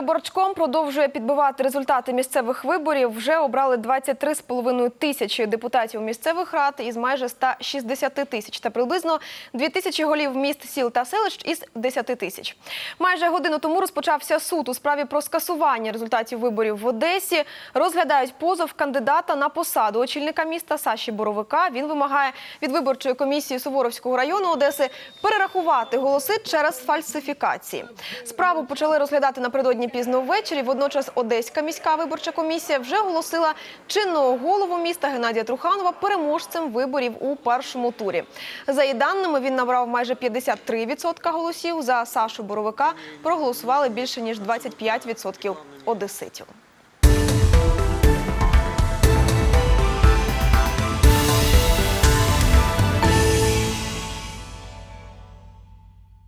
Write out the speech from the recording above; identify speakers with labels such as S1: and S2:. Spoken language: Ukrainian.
S1: Барчком продовжує підбивати результати місцевих виборів. Вже обрали 23,5 тисячі депутатів місцевих рад із майже 160 тисяч та приблизно 2 тисячі голів міст, сіл та селищ із 10 тисяч. Майже годину тому розпочався суд у справі про скасування результатів виборів в Одесі. Розглядають позов кандидата на посаду очільника міста Саші Боровика. Він вимагає від виборчої комісії Суворовського району Одеси перерахувати голоси через фальсифікації. Справу почали розглядати напередодні пізно ввечері. Водночас Одеська міська виборча комісія вже оголосила чинного голову міста Геннадія Труханова переможцем виборів у першому турі. За її даними, він набрав майже 53% голосів. За Сашу Боровика проголосували більше ніж 25% одеситів.